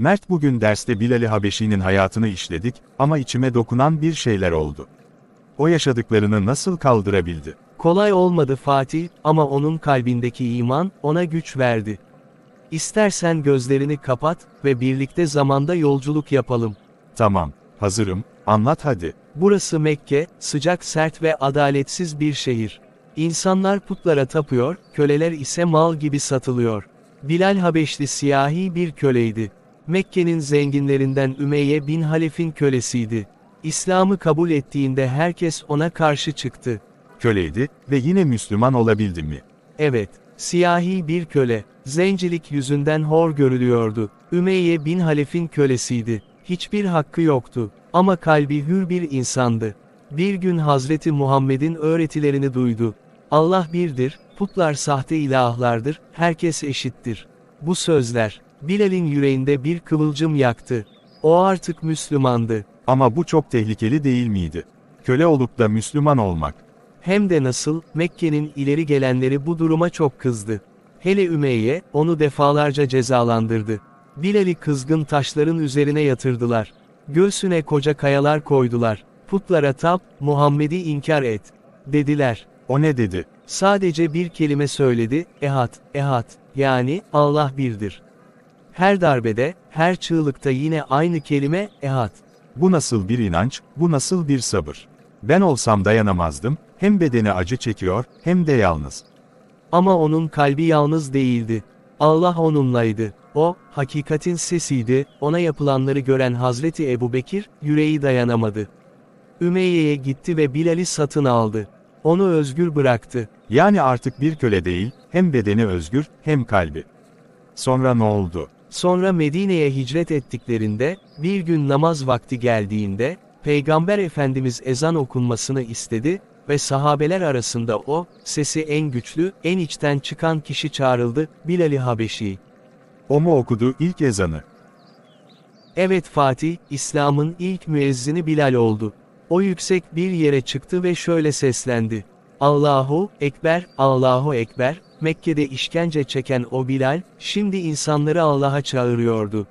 Mert bugün derste Bilal-i Habeşi'nin hayatını işledik ama içime dokunan bir şeyler oldu. O yaşadıklarını nasıl kaldırabildi? Kolay olmadı Fatih ama onun kalbindeki iman ona güç verdi. İstersen gözlerini kapat ve birlikte zamanda yolculuk yapalım. Tamam, hazırım, anlat hadi. Burası Mekke, sıcak sert ve adaletsiz bir şehir. İnsanlar putlara tapıyor, köleler ise mal gibi satılıyor. Bilal Habeşli siyahi bir köleydi. Mekke'nin zenginlerinden Ümeyye bin Halef'in kölesiydi. İslam'ı kabul ettiğinde herkes ona karşı çıktı. Köleydi ve yine Müslüman olabildi mi? Evet, siyahi bir köle, zencilik yüzünden hor görülüyordu. Ümeyye bin Halef'in kölesiydi. Hiçbir hakkı yoktu. Ama kalbi hür bir insandı. Bir gün Hazreti Muhammed'in öğretilerini duydu. Allah birdir, putlar sahte ilahlardır, herkes eşittir. Bu sözler, Bilal'in yüreğinde bir kıvılcım yaktı. O artık Müslümandı. Ama bu çok tehlikeli değil miydi? Köle olup da Müslüman olmak. Hem de nasıl, Mekke'nin ileri gelenleri bu duruma çok kızdı. Hele Ümeyye, onu defalarca cezalandırdı. Bilal'i kızgın taşların üzerine yatırdılar. Göğsüne koca kayalar koydular. Putlara tap, Muhammed'i inkar et. Dediler. O ne dedi? Sadece bir kelime söyledi, ehad, ehad, yani Allah birdir. Her darbede, her çığlıkta yine aynı kelime, ehad. Bu nasıl bir inanç, bu nasıl bir sabır? Ben olsam dayanamazdım, hem bedeni acı çekiyor, hem de yalnız. Ama onun kalbi yalnız değildi. Allah onunlaydı. O, hakikatin sesiydi, ona yapılanları gören Hazreti Ebu Bekir, yüreği dayanamadı. Ümeyye'ye gitti ve Bilal'i satın aldı. Onu özgür bıraktı. Yani artık bir köle değil, hem bedeni özgür, hem kalbi. Sonra ne oldu? Sonra Medine'ye hicret ettiklerinde, bir gün namaz vakti geldiğinde, Peygamber Efendimiz ezan okunmasını istedi ve sahabeler arasında o, sesi en güçlü, en içten çıkan kişi çağrıldı, Bilal-i Habeşi. O mu okudu ilk ezanı? Evet Fatih, İslam'ın ilk müezzini Bilal oldu. O yüksek bir yere çıktı ve şöyle seslendi. Allahu Ekber, Allahu Ekber, Mekke'de işkence çeken o Bilal, şimdi insanları Allah'a çağırıyordu.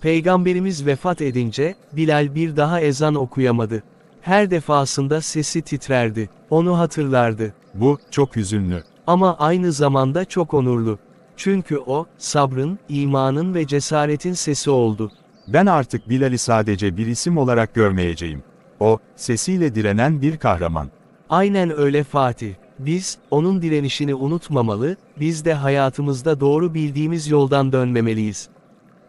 Peygamberimiz vefat edince, Bilal bir daha ezan okuyamadı. Her defasında sesi titrerdi, onu hatırlardı. Bu, çok hüzünlü. Ama aynı zamanda çok onurlu. Çünkü o, sabrın, imanın ve cesaretin sesi oldu. Ben artık Bilal'i sadece bir isim olarak görmeyeceğim. O, sesiyle direnen bir kahraman. Aynen öyle Fatih. Biz, onun direnişini unutmamalı, biz de hayatımızda doğru bildiğimiz yoldan dönmemeliyiz.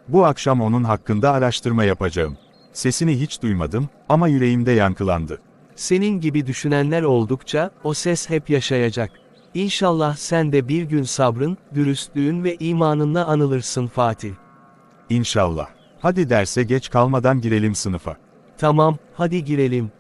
Bu akşam onun hakkında araştırma yapacağım. Sesini hiç duymadım ama yüreğimde yankılandı. Senin gibi düşünenler oldukça, o ses hep yaşayacak. İnşallah sen de bir gün sabrın, dürüstlüğün ve imanınla anılırsın Fatih. İnşallah. Hadi derse geç kalmadan girelim sınıfa. Tamam, hadi girelim.